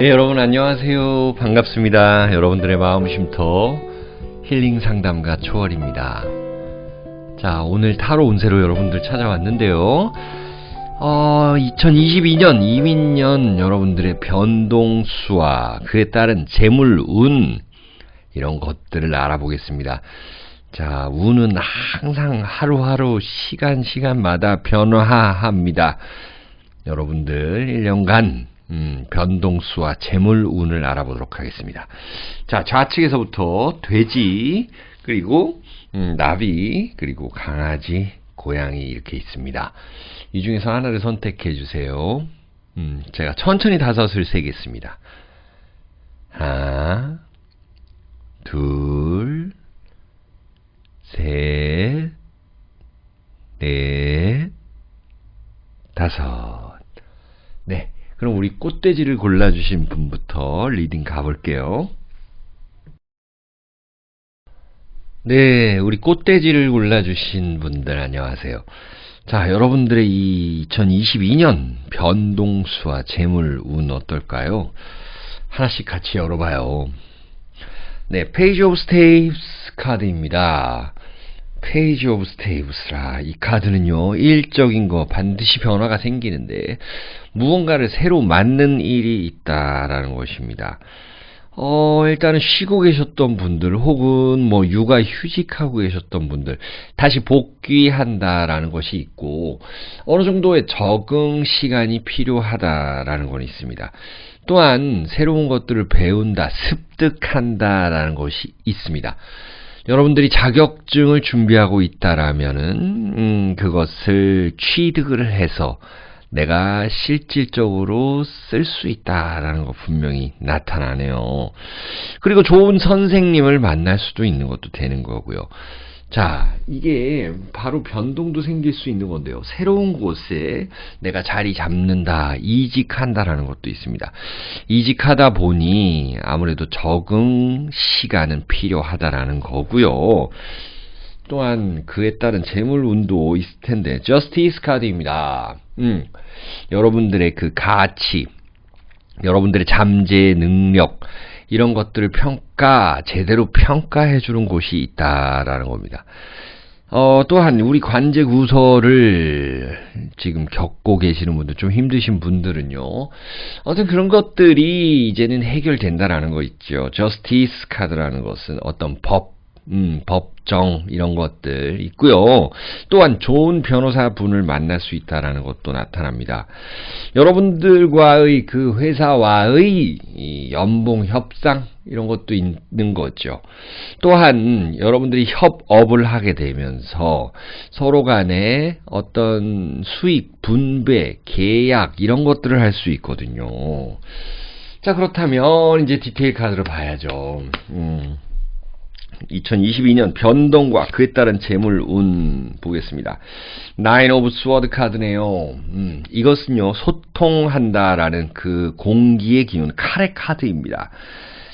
네, 여러분 안녕하세요. 반갑습니다. 여러분들의 마음 쉼터 힐링 상담가 초월입니다. 자, 오늘 타로 운세로 여러분들 찾아왔는데요. 어, 2022년 이민년 여러분들의 변동수와 그에 따른 재물 운 이런 것들을 알아보겠습니다. 자, 운은 항상 하루하루 시간 시간마다 변화합니다. 여러분들 1년간 음, 변동수와 재물 운을 알아보도록 하겠습니다. 자, 좌측에서부터 돼지, 그리고 음, 나비, 그리고 강아지, 고양이 이렇게 있습니다. 이 중에서 하나를 선택해 주세요. 음, 제가 천천히 다섯을 세겠습니다. 하나, 둘, 셋, 넷, 다섯. 네. 그럼 우리 꽃돼지를 골라주신 분부터 리딩 가볼게요. 네, 우리 꽃돼지를 골라주신 분들 안녕하세요. 자, 여러분들의 이 2022년 변동수와 재물 운 어떨까요? 하나씩 같이 열어봐요. 네, 페이지 오브 스테이프스 카드입니다. 페이지 오브 스테이브스라 이 카드는요 일적인 거 반드시 변화가 생기는데 무언가를 새로 맞는 일이 있다라는 것입니다. 어, 일단은 쉬고 계셨던 분들 혹은 뭐 육아 휴직하고 계셨던 분들 다시 복귀한다라는 것이 있고 어느 정도의 적응 시간이 필요하다라는 건 있습니다. 또한 새로운 것들을 배운다, 습득한다라는 것이 있습니다. 여러분들이 자격증을 준비하고 있다라면은 음, 그것을 취득을 해서 내가 실질적으로 쓸 수 있다라는 거 분명히 나타나네요. 그리고 좋은 선생님을 만날 수도 있는 것도 되는 거고요. 자, 이게 바로 변동도 생길 수 있는 건데요. 새로운 곳에 내가 자리 잡는다, 이직한다라는 것도 있습니다. 이직하다 보니 아무래도 적응 시간은 필요하다라는 거고요. 또한 그에 따른 재물 운도 있을 텐데, 저스티스 카드입니다. 음, 여러분들의 그 가치, 여러분들의 잠재 능력, 이런 것들을 평가, 제대로 평가해 주는 곳이 있다라는 겁니다. 어, 또한 우리 관제 구설을 지금 겪고 계시는 분들, 좀 힘드신 분들은요. 어떤 그런 것들이 이제는 해결된다라는 거 있죠. 저스티스 카드라는 것은 어떤 법, 음, 법정 이런 것들 있고요. 또한 좋은 변호사 분을 만날 수 있다라는 것도 나타납니다. 여러분들과의 그 회사와의 연봉 협상 이런 것도 있는 거죠. 또한 여러분들이 협업을 하게 되면서 서로 간에 어떤 수익, 분배, 계약 이런 것들을 할 수 있거든요. 자, 그렇다면 이제 디테일 카드를 봐야죠. 음. 2022년 변동과 그에 따른 재물 운 보겠습니다. 나인 오브 스워드 카드네요. 음, 이것은요 소통한다라는 그 공기의 기운 카레 카드입니다.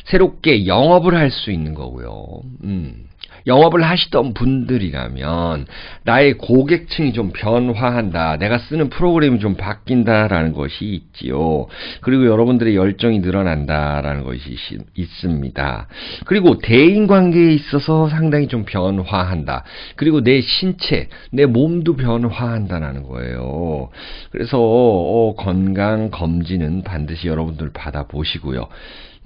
새롭게 영업을 할 수 있는 거고요. 음. 영업을 하시던 분들이라면 나의 고객층이 좀 변화한다. 내가 쓰는 프로그램이 좀 바뀐다라는 것이 있지요. 그리고 여러분들의 열정이 늘어난다라는 것이 있습니다. 그리고 대인 관계에 있어서 상당히 좀 변화한다. 그리고 내 신체, 내 몸도 변화한다는 거예요. 그래서 어, 건강 검진은 반드시 여러분들 받아보시고요.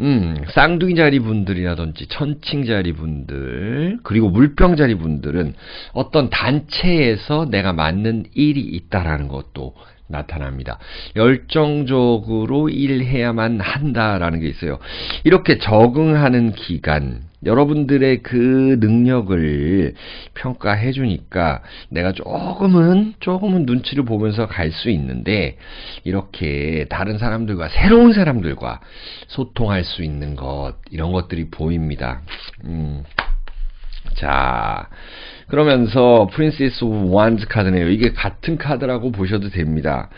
음, 쌍둥이 자리 분들이라든지 천칭 자리 분들, 그리고 물병 자리 분들은 어떤 단체에서 내가 맞는 일이 있다라는 것도 나타납니다. 열정적으로 일해야만 한다라는 게 있어요. 이렇게 적응하는 기간, 여러분들의 그 능력을 평가해 주니까 내가 조금은 조금은 눈치를 보면서 갈 수 있는데 이렇게 다른 사람들과 새로운 사람들과 소통할 수 있는 것 이런 것들이 보입니다. 음. 자, 그러면서 프린세스 원즈 카드네요. 이게 같은 카드라고 보셔도 됩니다.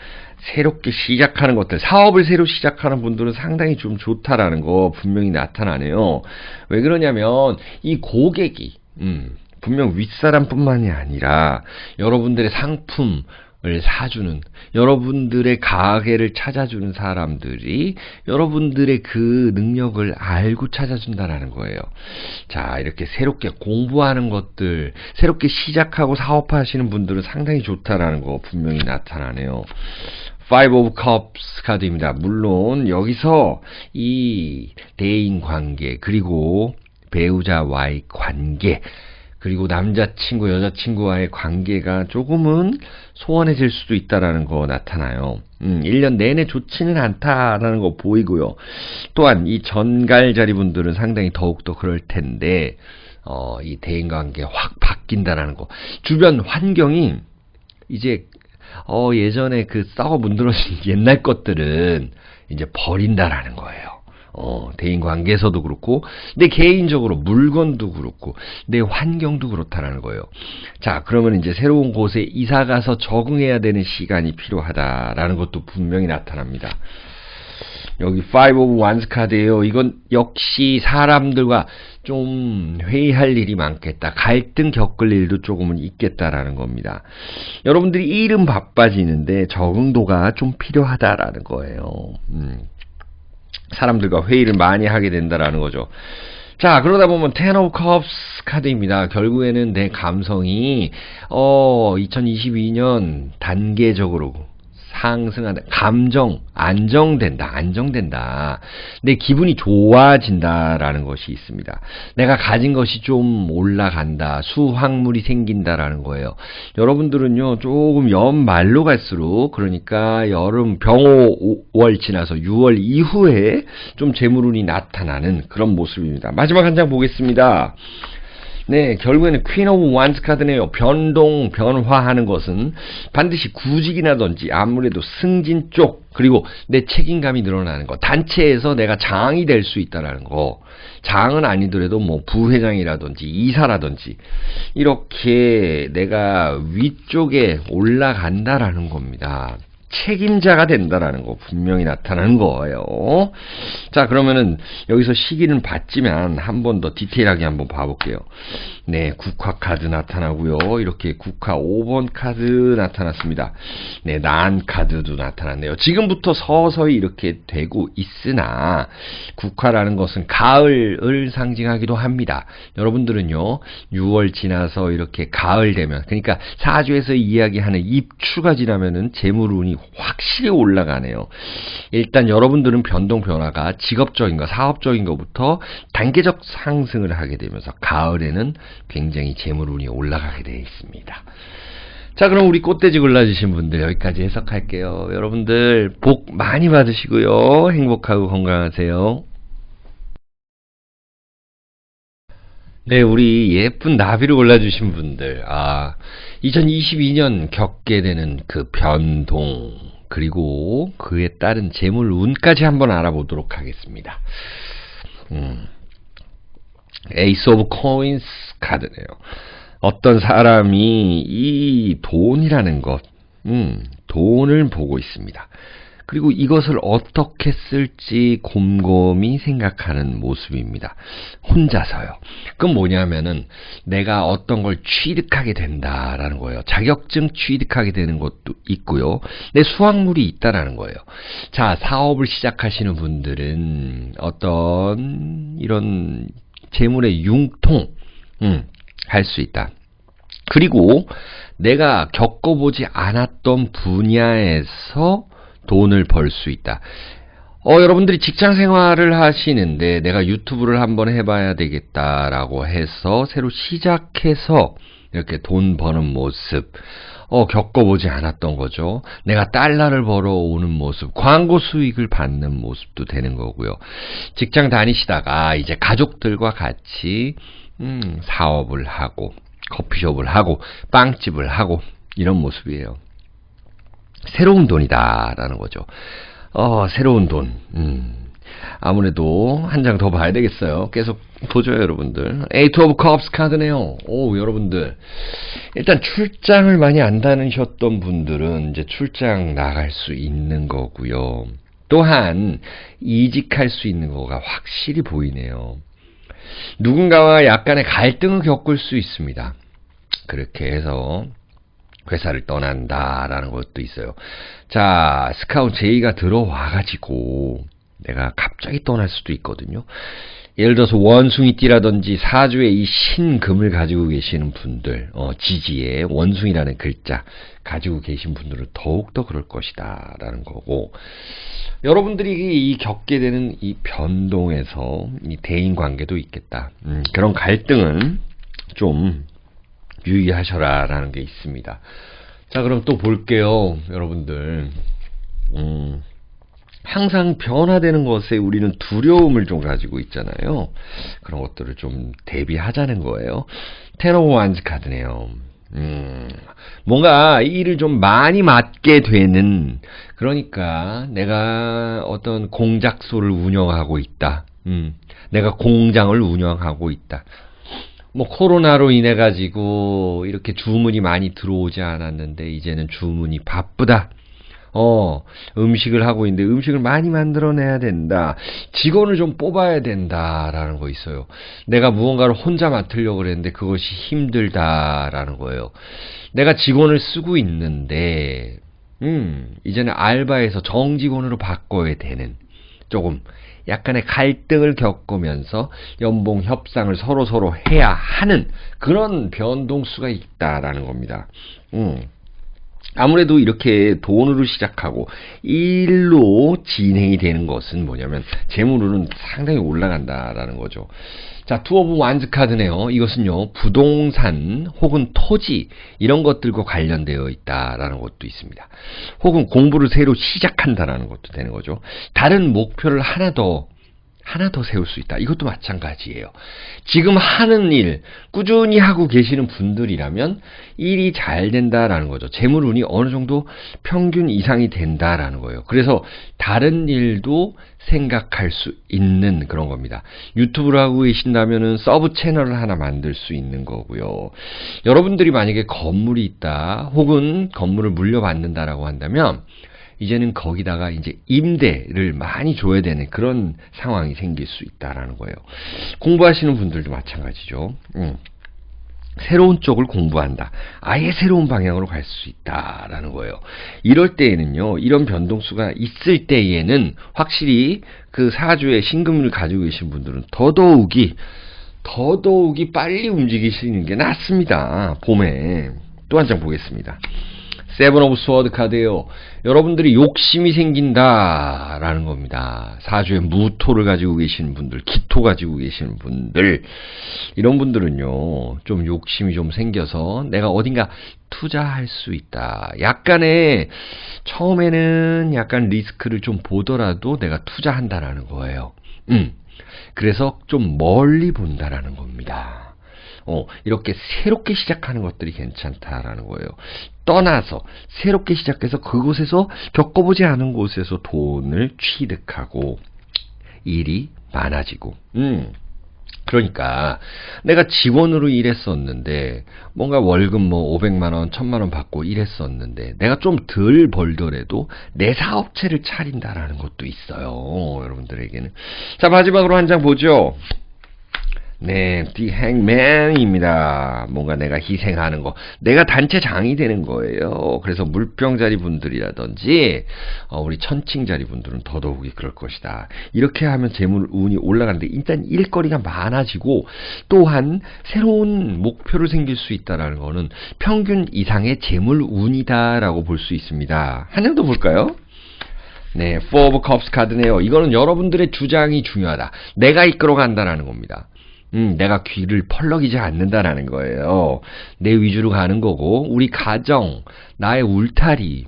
새롭게 시작하는 것들, 사업을 새로 시작하는 분들은 상당히 좀 좋다라는 거 분명히 나타나네요. 왜 그러냐면 이 고객이 음, 분명 윗사람뿐만이 아니라 여러분들의 상품 사주는 여러분들의 가게를 찾아주는 사람들이 여러분들의 그 능력을 알고 찾아준다라는 거예요. 자, 이렇게 새롭게 공부하는 것들, 새롭게 시작하고 사업하시는 분들은 상당히 좋다라는 거 분명히 나타나네요. Five of Cups 카드입니다. 물론 여기서 이 대인 관계 그리고 배우자와의 관계 그리고 남자친구, 여자친구와의 관계가 조금은 소원해질 수도 있다라는 거 나타나요. 음, 1년 내내 좋지는 않다라는 거 보이고요. 또한 이 전갈자리 분들은 상당히 더욱더 그럴 텐데, 어, 이 대인관계 확 바뀐다라는 거. 주변 환경이 이제, 어, 예전에 그 썩어 문드러진 옛날 것들은 이제 버린다라는 거예요. 어, 대인 관계에서도 그렇고, 내 개인적으로 물건도 그렇고, 내 환경도 그렇다라는 거예요. 자, 그러면 이제 새로운 곳에 이사 가서 적응해야 되는 시간이 필요하다라는 것도 분명히 나타납니다. 여기 Five of Wands 카드예요. 이건 역시 사람들과 좀 회의할 일이 많겠다. 갈등 겪을 일도 조금은 있겠다라는 겁니다. 여러분들이 일은 바빠지는데 적응도가 좀 필요하다라는 거예요. 음. 사람들과 회의를 많이 하게 된다라는 거죠. 자, 그러다 보면 Ten of Cups 카드입니다. 결국에는 내 감성이 어 2022년 단계적으로 상승한다. 감정 안정된다. 안정된다. 내 기분이 좋아진다라는 것이 있습니다. 내가 가진 것이 좀 올라간다. 수확물이 생긴다라는 거예요. 여러분들은요. 조금 연말로 갈수록 그러니까 여름 병호월 지나서 6월 이후에 좀 재물운이 나타나는 그런 모습입니다. 마지막 한 장 보겠습니다. 네, 결국에는 퀸 오브 완스 카드네요. 변동, 변화하는 것은 반드시 구직이나든지 아무래도 승진 쪽 그리고 내 책임감이 늘어나는 거. 단체에서 내가 장이 될 수 있다라는 거. 장은 아니더라도 뭐 부회장이라든지 이사라든지 이렇게 내가 위쪽에 올라간다라는 겁니다. 책임자가 된다라는 거 분명히 나타나는 거예요. 자, 그러면은 여기서 시기는 봤지만 한 번 더 디테일하게 한번 봐볼게요. 네, 국화 카드 나타나고요. 이렇게 국화 5번 카드 나타났습니다. 네, 난 카드도 나타났네요. 지금부터 서서히 이렇게 되고 있으나 국화라는 것은 가을을 상징하기도 합니다. 여러분들은요, 6월 지나서 이렇게 가을 되면 그러니까 사주에서 이야기하는 입추가 지나면은 재물운이 확실히 올라가네요. 일단 여러분들은 변동 변화가 직업적인 거, 사업적인 것부터 단계적 상승을 하게 되면서 가을에는 굉장히 재물운이 올라가게 되어 있습니다. 자, 그럼 우리 꽃돼지 골라주신 분들 여기까지 해석할게요. 여러분들 복 많이 받으시고요. 행복하고 건강하세요. 네, 우리 예쁜 나비를 골라주신 분들, 아, 2022년 겪게 되는 그 변동, 그리고 그에 따른 재물 운까지 한번 알아보도록 하겠습니다. 음, 에이스 오브 코인스 카드네요. 어떤 사람이 이 돈이라는 것, 음, 돈을 보고 있습니다. 그리고 이것을 어떻게 쓸지 곰곰이 생각하는 모습입니다. 혼자서요. 그건 뭐냐면은 내가 어떤 걸 취득하게 된다라는 거예요. 자격증 취득하게 되는 것도 있고요. 내 수확물이 있다라는 거예요. 자, 사업을 시작하시는 분들은 어떤 이런 재물의 융통, 음, 할 수 있다. 그리고 내가 겪어보지 않았던 분야에서 돈을 벌 수 있다. 어, 여러분들이 직장 생활을 하시는데 내가 유튜브를 한번 해봐야 되겠다라고 해서 새로 시작해서 이렇게 돈 버는 모습, 어, 겪어보지 않았던 거죠. 내가 달러를 벌어오는 모습, 광고 수익을 받는 모습도 되는 거고요. 직장 다니시다가 이제 가족들과 같이, 음, 사업을 하고, 커피숍을 하고, 빵집을 하고, 이런 모습이에요. 새로운 돈이다라는 거죠. 어, 새로운 돈. 음. 아무래도 한 장 더 봐야 되겠어요. 계속 보죠, 여러분들. 에이트 오브 컵스 카드네요. 오, 여러분들. 일단 출장을 많이 안 다니셨던 분들은 이제 출장 나갈 수 있는 거고요. 또한 이직할 수 있는 거가 확실히 보이네요. 누군가와 약간의 갈등을 겪을 수 있습니다. 그렇게 해서 회사를 떠난다라는 것도 있어요. 자, 스카웃 제의가 들어와가지고 내가 갑자기 떠날 수도 있거든요. 예를 들어서 원숭이띠라든지 사주에 이 신금을 가지고 계시는 분들, 어, 지지에 원숭이라는 글자 가지고 계신 분들은 더욱더 그럴 것이다. 라는 거고, 여러분들이 이 겪게 되는 이 변동에서 이 대인 관계도 있겠다. 음, 그런 갈등은 좀 유의하셔라. 라는 게 있습니다. 자, 그럼 또 볼게요. 여러분들. 음. 항상 변화되는 것에 우리는 두려움을 좀 가지고 있잖아요. 그런 것들을 좀 대비하자는 거예요. 테너 완즈 카드네요. 음, 뭔가 일을 좀 많이 맡게 되는, 그러니까 내가 어떤 공작소를 운영하고 있다. 음, 내가 공장을 운영하고 있다. 뭐 코로나로 인해 가지고 이렇게 주문이 많이 들어오지 않았는데 이제는 주문이 바쁘다. 어, 음식을 하고 있는데 음식을 많이 만들어내야 된다. 직원을 좀 뽑아야 된다라는 거 있어요. 내가 무언가를 혼자 맡으려고 그랬는데 그것이 힘들다라는 거예요. 내가 직원을 쓰고 있는데, 음, 이제는 알바에서 정직원으로 바꿔야 되는 조금 약간의 갈등을 겪으면서 연봉 협상을 서로 서로 해야 하는 그런 변동수가 있다라는 겁니다. 음. 아무래도 이렇게 돈으로 시작하고 일로 진행이 되는 것은 뭐냐면 재물은 상당히 올라간다라는 거죠. 자, 투 오브 완즈 카드네요. 이것은요, 부동산 혹은 토지 이런 것들과 관련되어 있다라는 것도 있습니다. 혹은 공부를 새로 시작한다라는 것도 되는 거죠. 다른 목표를 하나 더 하나 더 세울 수 있다. 이것도 마찬가지예요. 지금 하는 일, 꾸준히 하고 계시는 분들이라면 일이 잘 된다라는 거죠. 재물운이 어느 정도 평균 이상이 된다라는 거예요. 그래서 다른 일도 생각할 수 있는 그런 겁니다. 유튜브를 하고 계신다면은 서브 채널을 하나 만들 수 있는 거고요. 여러분들이 만약에 건물이 있다, 혹은 건물을 물려받는다라고 한다면 이제는 거기다가 이제 임대를 많이 줘야 되는 그런 상황이 생길 수 있다라는 거예요. 공부하시는 분들도 마찬가지죠. 음. 새로운 쪽을 공부한다. 아예 새로운 방향으로 갈 수 있다라는 거예요. 이럴 때에는요, 이런 변동수가 있을 때에는 확실히 그 사주의 신금을 가지고 계신 분들은 더더욱이, 더더욱이 빨리 움직이시는 게 낫습니다. 봄에. 또 한 장 보겠습니다. 세븐 오브 스워드 카드예요. 여러분들이 욕심이 생긴다라는 겁니다. 사주에 무토를 가지고 계신 분들, 기토 가지고 계신 분들 이런 분들은요. 좀 욕심이 좀 생겨서 내가 어딘가 투자할 수 있다. 약간의 처음에는 약간 리스크를 좀 보더라도 내가 투자한다라는 거예요. 음. 그래서 좀 멀리 본다라는 겁니다. 어, 이렇게 새롭게 시작하는 것들이 괜찮다라는 거예요. 떠나서 새롭게 시작해서 그곳에서 겪어보지 않은 곳에서 돈을 취득하고 일이 많아지고, 음. 그러니까 내가 직원으로 일했었는데 뭔가 월급 뭐 500만 원, 1000만 원 받고 일했었는데 내가 좀 덜 벌더라도 내 사업체를 차린다라는 것도 있어요. 여러분들에게는. 자, 마지막으로 한 장 보죠. 네, The Hangman입니다. 뭔가 내가 희생하는 거. 내가 단체 장이 되는 거예요. 그래서 물병자리 분들이라든지, 어, 우리 천칭자리 분들은 더더욱이 그럴 것이다. 이렇게 하면 재물 운이 올라가는데, 일단 일거리가 많아지고, 또한 새로운 목표를 생길 수 있다는 거는 평균 이상의 재물 운이다라고 볼 수 있습니다. 한 장 더 볼까요? 네, Four of Cups 카드네요. 이거는 여러분들의 주장이 중요하다. 내가 이끌어 간다라는 겁니다. 음, 내가 귀를 펄럭이지 않는다라는 거예요. 내 위주로 가는 거고, 우리 가정, 나의 울타리,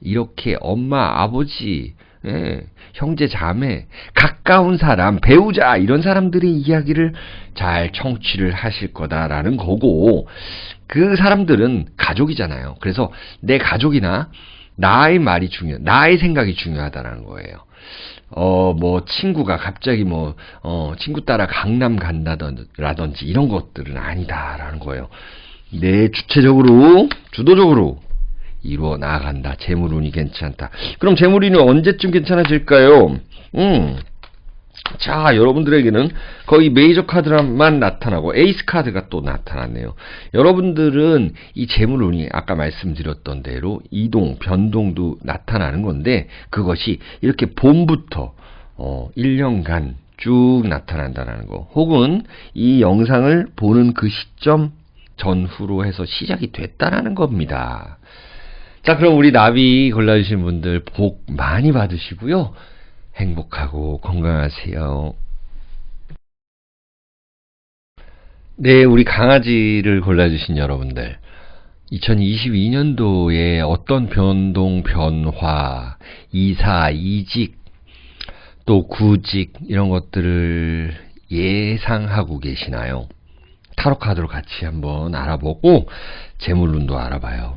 이렇게 엄마, 아버지, 예, 형제, 자매, 가까운 사람, 배우자, 이런 사람들의 이야기를 잘 청취를 하실 거다라는 거고, 그 사람들은 가족이잖아요. 그래서 내 가족이나 나의 말이 중요, 나의 생각이 중요하다라는 거예요. 어, 뭐, 친구가 갑자기 뭐, 어, 친구 따라 강남 간다든지 이런 것들은 아니다라는 거예요. 내 주체적으로, 주도적으로 이루어 나간다. 재물운이 괜찮다. 그럼 재물운이 언제쯤 괜찮아질까요? 음, 자, 여러분들에게는 거의 메이저 카드만 나타나고 에이스 카드가 또 나타났네요. 여러분들은 이 재물운이 아까 말씀드렸던 대로 이동, 변동도 나타나는 건데 그것이 이렇게 봄부터 어, 1년간 쭉 나타난다는 거. 혹은 이 영상을 보는 그 시점 전후로 해서 시작이 됐다라는 겁니다. 자, 그럼 우리 나비 골라주신 분들 복 많이 받으시고요. 행복하고 건강하세요. 네, 우리 강아지를 골라주신 여러분들. 2022년도에 어떤 변동, 변화, 이사, 이직, 또 구직, 이런 것들을 예상하고 계시나요? 타로 카드로 같이 한번 알아보고, 재물운도 알아봐요.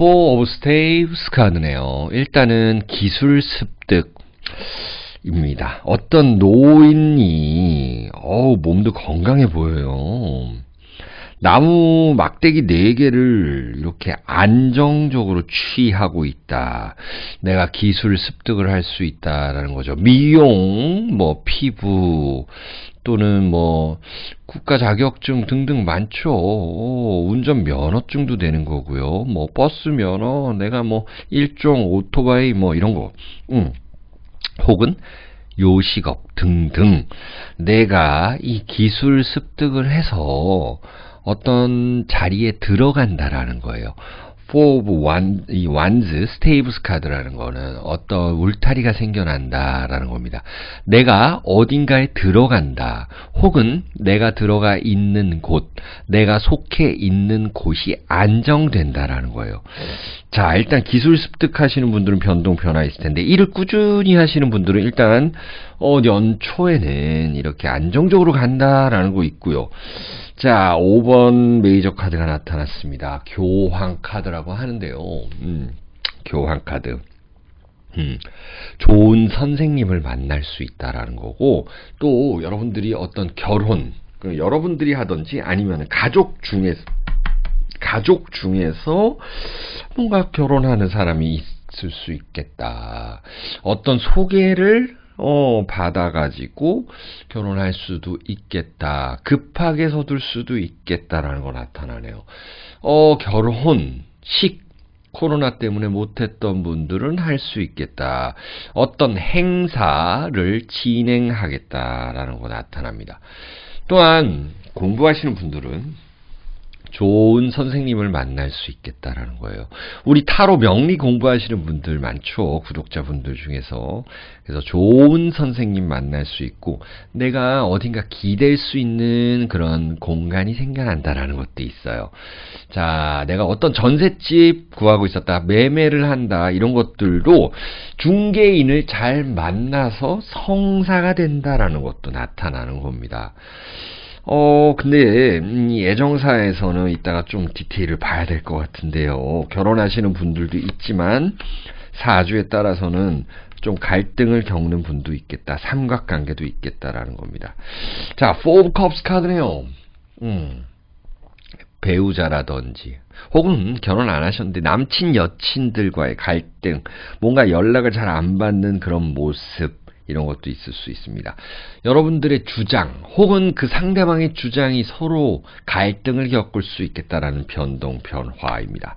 Four of Staves 카드네요. 일단은 기술 습득 입니다. 어떤 노인이 어우 몸도 건강해 보여요. 나무 막대기 4개를 이렇게 안정적으로 취하고 있다. 내가 기술 습득을 할 수 있다라는 거죠. 미용, 뭐 피부, 또는 뭐 국가 자격증 등등 많죠. 오, 운전 면허증도 되는 거고요. 뭐 버스 면허, 내가 뭐 일종 오토바이 뭐 이런 거. 음. 혹은 요식업 등등 내가 이 기술 습득을 해서 어떤 자리에 들어간다라는 거예요. Four of Wands, 이 Wands, Staves 카드라는 거는 어떤 울타리가 생겨난다라는 겁니다. 내가 어딘가에 들어간다, 혹은 내가 들어가 있는 곳, 내가 속해 있는 곳이 안정된다라는 거예요. 자, 일단 기술 습득하시는 분들은 변동 변화 있을 텐데, 일을 꾸준히 하시는 분들은 일단 어, 연초에는 이렇게 안정적으로 간다라는 거 있고요. 자, 5번 메이저 카드가 나타났습니다. 교황 카드라고 하는데요. 음, 교황 카드. 음, 좋은 선생님을 만날 수 있다라는 거고, 또 여러분들이 어떤 결혼, 그 여러분들이 하든지 아니면 가족 중에서, 가족 중에서 뭔가 결혼하는 사람이 있을 수 있겠다. 어떤 소개를 어, 받아가지고 결혼할 수도 있겠다. 급하게 서둘 수도 있겠다라는 거 나타나네요. 어, 결혼, 식, 코로나 때문에 못했던 분들은 할 수 있겠다. 어떤 행사를 진행하겠다라는 거 나타납니다. 또한 공부하시는 분들은 좋은 선생님을 만날 수 있겠다라는 거예요. 우리 타로 명리 공부하시는 분들 많죠. 구독자분들 중에서. 그래서 좋은 선생님 만날 수 있고 내가 어딘가 기댈 수 있는 그런 공간이 생겨난다라는 것도 있어요. 자, 내가 어떤 전셋집 구하고 있었다. 매매를 한다. 이런 것들도 중개인을 잘 만나서 성사가 된다라는 것도 나타나는 겁니다. 어, 근데, 음, 예정사에서는 이따가 좀 디테일을 봐야 될 것 같은데요. 결혼하시는 분들도 있지만, 사주에 따라서는 좀 갈등을 겪는 분도 있겠다. 삼각관계도 있겠다라는 겁니다. 자, Four 카드네요. 음. 배우자라든지 혹은 결혼 안 하셨는데 남친 여친들과의 갈등 뭔가 연락을 잘 안 받는 그런 모습 이런 것도 있을 수 있습니다. 여러분들의 주장 혹은 그 상대방의 주장이 서로 갈등을 겪을 수 있겠다라는 변동 변화입니다.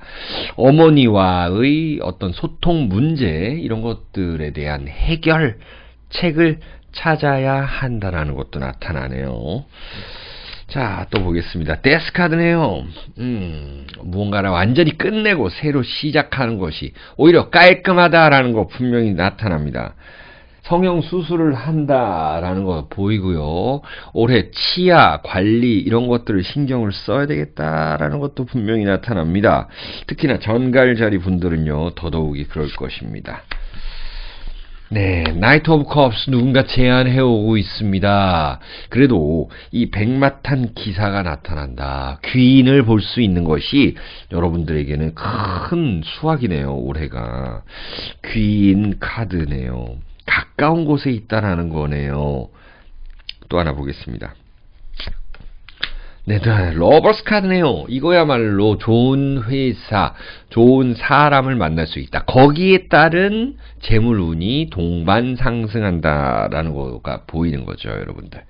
어머니와의 어떤 소통 문제 이런 것들에 대한 해결 책을 찾아야 한다라는 것도 나타나네요. 자, 또 보겠습니다. 데스 카드네요. 음, 무언가를 완전히 끝내고 새로 시작하는 것이 오히려 깔끔하다라는 거 분명히 나타납니다. 성형 수술을 한다라는 거 보이고요. 올해 치아 관리 이런 것들을 신경을 써야 되겠다라는 것도 분명히 나타납니다. 특히나 전갈자리 분들은요 더더욱이 그럴 것입니다. 네, 나이트 오브 컵스 누군가 제안해 오고 있습니다. 그래도 이 백마탄 기사가 나타난다. 귀인을 볼 수 있는 것이 여러분들에게는 큰 수확이네요, 올해가. 귀인 카드네요. 가까운 곳에 있다라는 거네요. 또 하나 보겠습니다. 네, 네, 러버스 카드네요. 이거야말로 좋은 회사, 좋은 사람을 만날 수 있다. 거기에 따른 재물 운이 동반 상승한다라는 거가 보이는 거죠, 여러분들.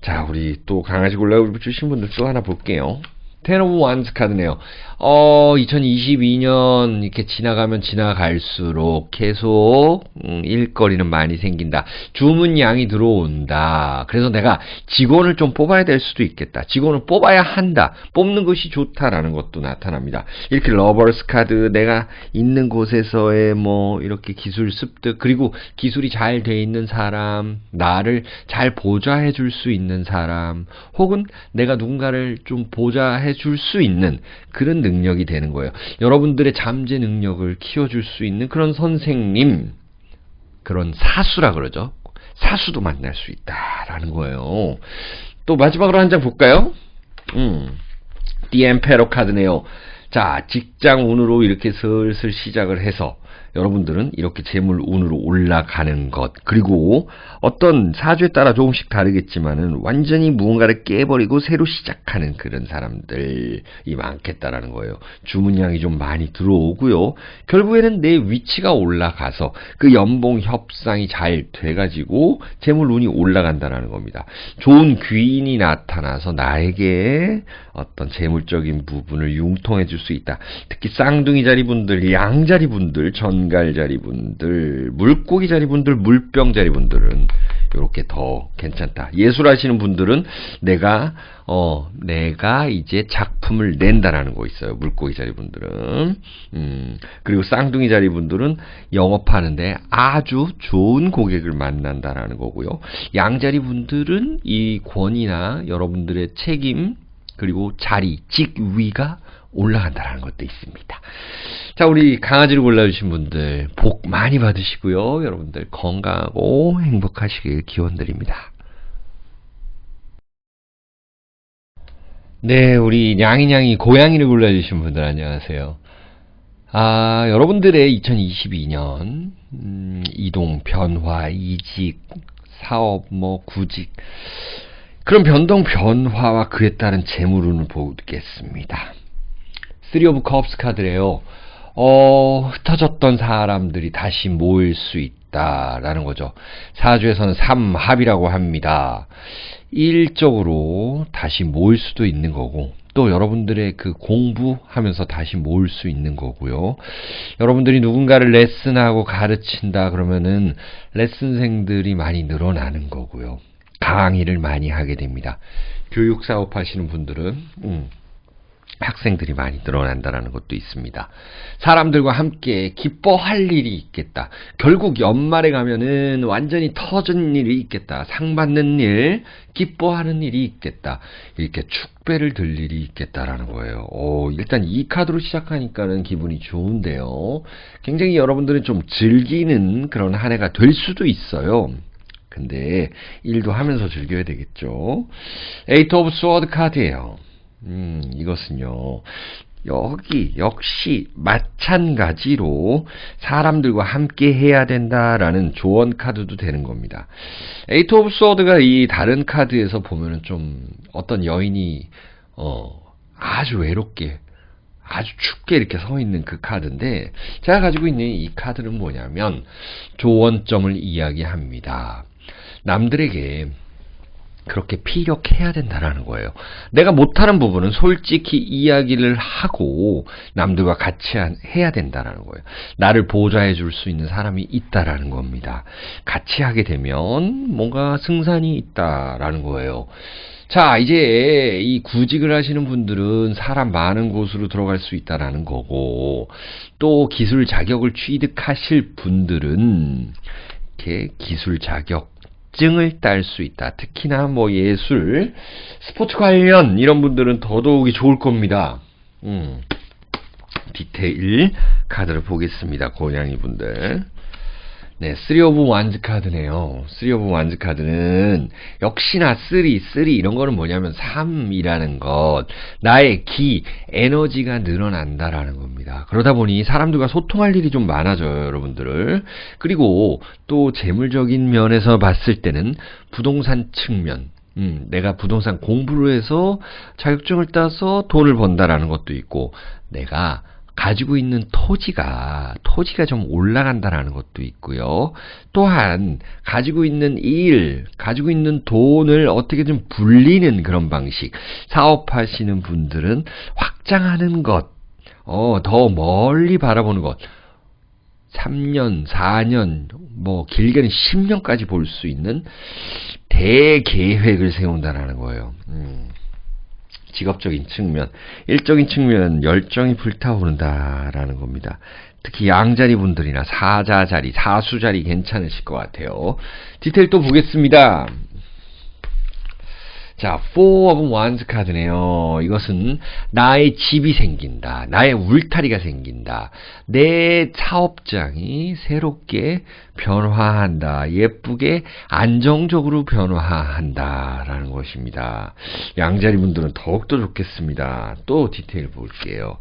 자, 우리 또 강아지 골라 주신 분들 또 하나 볼게요. 텐 오브 완스 카드네요. 어, 2022년 이렇게 지나가면 지나갈수록 계속 음, 일거리는 많이 생긴다. 주문량이 들어온다. 그래서 내가 직원을 좀 뽑아야 될 수도 있겠다. 직원을 뽑아야 한다. 뽑는 것이 좋다라는 것도 나타납니다. 이렇게 러버스 카드 내가 있는 곳에서의 뭐 이렇게 기술 습득 그리고 기술이 잘 돼 있는 사람, 나를 잘 보좌해 줄 수 있는 사람, 혹은 내가 누군가를 좀 보좌해 줄 수 있는 그런 능력이 되는 거예요. 여러분들의 잠재 능력을 키워줄 수 있는 그런 선생님, 그런 사수라 그러죠. 사수도 만날 수 있다라는 거예요. 또 마지막으로 한 장 볼까요? 음, 디엠페로 카드네요. 자, 직장 운으로 이렇게 슬슬 시작을 해서 여러분들은 이렇게 재물 운으로 올라가는 것 그리고 어떤 사주에 따라 조금씩 다르겠지만은 완전히 무언가를 깨버리고 새로 시작하는 그런 사람들이 많겠다라는 거예요. 주문량이 좀 많이 들어오고요. 결국에는 내 위치가 올라가서 그 연봉 협상이 잘 돼가지고 재물 운이 올라간다라는 겁니다. 좋은 귀인이 나타나서 나에게 어떤 재물적인 부분을 융통해 줄 수 있다. 특히 쌍둥이 자리 분들, 양 자리 분들, 전갈 자리 분들, 물고기 자리 분들, 물병 자리 분들은 이렇게 더 괜찮다. 예술하시는 분들은 내가 어 내가 이제 작품을 낸다라는 거 있어요. 물고기 자리 분들은 음 그리고 쌍둥이 자리 분들은 영업하는데 아주 좋은 고객을 만난다라는 거고요. 양자리 분들은 이 권위나 여러분들의 책임 그리고 자리, 직위가 올라간다는 것도 있습니다. 자, 우리 강아지를 골라주신 분들 복 많이 받으시고요. 여러분들 건강하고 행복하시길 기원 드립니다. 네, 우리 냥이냥이 고양이를 골라주신 분들 안녕하세요. 아, 여러분들의 2022년 음, 이동, 변화, 이직, 사업, 뭐 구직 그런 변동, 변화와 그에 따른 재물운을 보겠습니다. 3 오브 컵스 카드래요. 어, 흩어졌던 사람들이 다시 모일 수 있다라는 거죠. 사주에서는 삼합이라고 합니다. 일적으로 다시 모일 수도 있는 거고 또 여러분들의 그 공부하면서 다시 모을 수 있는 거고요. 여러분들이 누군가를 레슨하고 가르친다 그러면은 레슨생들이 많이 늘어나는 거고요. 강의를 많이 하게 됩니다. 교육 사업 하시는 분들은 음, 학생들이 많이 늘어난다는 것도 있습니다. 사람들과 함께 기뻐할 일이 있겠다. 결국 연말에 가면은 완전히 터진 일이 있겠다. 상 받는 일, 기뻐하는 일이 있겠다. 이렇게 축배를 들 일이 있겠다라는 거예요. 오, 일단 이 카드로 시작하니까는 기분이 좋은데요. 굉장히 여러분들은 좀 즐기는 그런 한 해가 될 수도 있어요. 근데 일도 하면서 즐겨야 되겠죠. 에이트 오브 스워드 카드예요. 음, 이것은요. 여기 역시 마찬가지로 사람들과 함께 해야 된다라는 조언 카드도 되는 겁니다. 에이트 오브 스워드가 이 다른 카드에서 보면은 좀 어떤 여인이 어 아주 외롭게 아주 춥게 이렇게 서 있는 그 카드인데 제가 가지고 있는 이 카드는 뭐냐면 조언점을 이야기합니다. 남들에게 그렇게 피력해야 된다라는 거예요. 내가 못하는 부분은 솔직히 이야기를 하고 남들과 같이 해야 된다라는 거예요. 나를 보좌해 줄 수 있는 사람이 있다라는 겁니다. 같이 하게 되면 뭔가 승산이 있다라는 거예요. 자, 이제 이 구직을 하시는 분들은 사람 많은 곳으로 들어갈 수 있다라는 거고, 또 기술 자격을 취득하실 분들은 이렇게 기술 자격 증을 딸 수 있다. 특히나 뭐 예술, 스포츠 관련 이런 분들은 더더욱이 좋을 겁니다. 음. 디테일 카드를 보겠습니다. 고양이 분들. 네, 3 오브 완즈 카드네요. 3 오브 완즈 카드는 역시나 3, 3 이런 거는 뭐냐면 3이라는 것, 나의 기, 에너지가 늘어난다라는 겁니다. 그러다 보니 사람들과 소통할 일이 좀 많아져요, 여러분들. 그리고 또 재물적인 면에서 봤을 때는 부동산 측면, 음, 내가 부동산 공부를 해서 자격증을 따서 돈을 번다라는 것도 있고, 내가 가지고 있는 토지가, 토지가 좀 올라간다라는 것도 있고요. 또한, 가지고 있는 일, 가지고 있는 돈을 어떻게 좀 불리는 그런 방식. 사업하시는 분들은 확장하는 것, 어, 더 멀리 바라보는 것. 3년, 4년, 뭐, 길게는 10년까지 볼 수 있는 대계획을 세운다라는 거예요. 음. 직업적인 측면, 일적인 측면 열정이 불타오른다라는 겁니다. 특히 양자리 분들이나 사자자리, 사수자리 괜찮으실 것 같아요. 디테일 또 보겠습니다. 자, Four of Wands 카드네요. 이것은 나의 집이 생긴다. 나의 울타리가 생긴다. 내 사업장이 새롭게 변화한다. 예쁘게 안정적으로 변화한다. 라는 것입니다. 양자리 분들은 더욱더 좋겠습니다. 또 디테일 볼게요.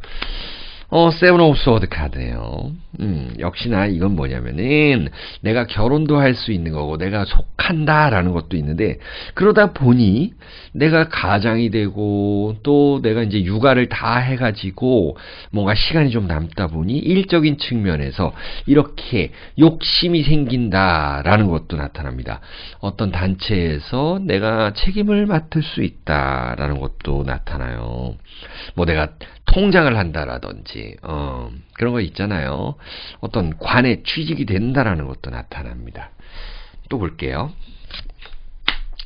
어, 세븐 오브 소드 카드네요. 음, 역시나 이건 뭐냐면은 내가 결혼도 할 수 있는 거고 내가 속한다라는 것도 있는데 그러다 보니 내가 가장이 되고 또 내가 이제 육아를 다 해가지고 뭔가 시간이 좀 남다 보니 일적인 측면에서 이렇게 욕심이 생긴다라는 것도 나타납니다. 어떤 단체에서 내가 책임을 맡을 수 있다라는 것도 나타나요. 뭐 내가 통장을 한다라든지 어, 그런 거 있잖아요. 어떤 관에 취직이 된다라는 것도 나타납니다. 또 볼게요.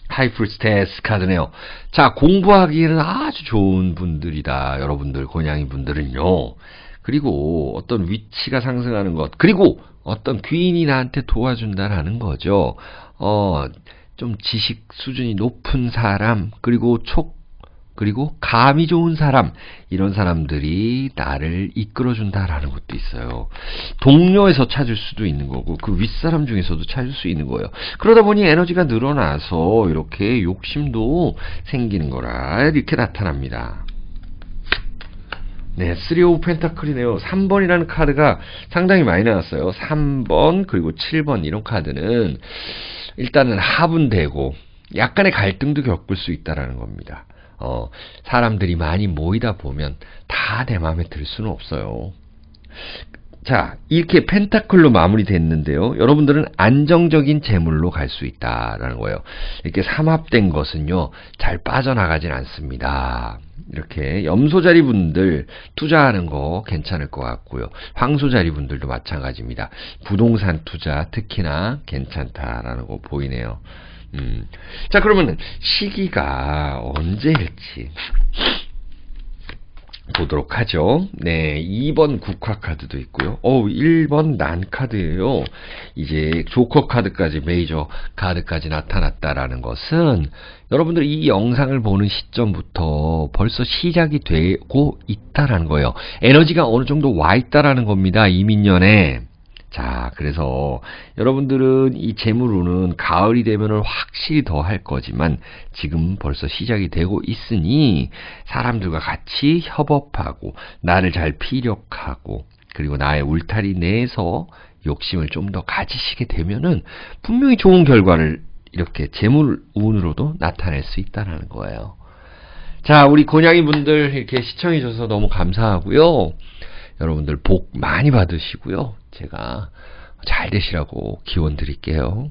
하이프스테스 카드네요. 자, 공부하기에는 아주 좋은 분들이다. 여러분들, 고양이 분들은요. 그리고 어떤 위치가 상승하는 것, 그리고 어떤 귀인이 나한테 도와준다라는 거죠. 어, 좀 지식 수준이 높은 사람, 그리고 촉, 그리고 감이 좋은 사람, 이런 사람들이 나를 이끌어준다라는 것도 있어요. 동료에서 찾을 수도 있는 거고, 그 윗사람 중에서도 찾을 수 있는 거예요. 그러다 보니 에너지가 늘어나서 이렇게 욕심도 생기는 거라, 이렇게 나타납니다. 네, 3 오브 펜타클이네요. 3번이라는 카드가 상당히 많이 나왔어요. 3번, 그리고 7번, 이런 카드는 일단은 합은 되고, 약간의 갈등도 겪을 수 있다라는 겁니다. 어, 사람들이 많이 모이다 보면 다 내 마음에 들 수는 없어요. 자, 이렇게 펜타클로 마무리됐는데요. 여러분들은 안정적인 재물로 갈 수 있다라는 거예요. 이렇게 삼합된 것은요, 잘 빠져나가진 않습니다. 이렇게 염소자리 분들 투자하는 거 괜찮을 것 같고요. 황소자리 분들도 마찬가지입니다. 부동산 투자 특히나 괜찮다라는 거 보이네요. 음. 자, 그러면은 시기가 언제일지 보도록 하죠. 네, 2번 국화 카드도 있고요. 어, 1번 난 카드예요. 이제 조커 카드까지 메이저 카드까지 나타났다라는 것은 여러분들 이 영상을 보는 시점부터 벌써 시작이 되고 있다라는 거예요. 에너지가 어느 정도 와 있다라는 겁니다. 이민년에. 자, 그래서 여러분들은 이 재물운은 가을이 되면은 확실히 더 할 거지만 지금 벌써 시작이 되고 있으니 사람들과 같이 협업하고 나를 잘 피력하고 그리고 나의 울타리 내에서 욕심을 좀 더 가지시게 되면은 분명히 좋은 결과를 이렇게 재물운으로도 나타낼 수 있다는 거예요. 자, 우리 고양이 분들 이렇게 시청해 주셔서 너무 감사하고요. 여러분들 복 많이 받으시고요. 제가 잘 되시라고 기원 드릴게요.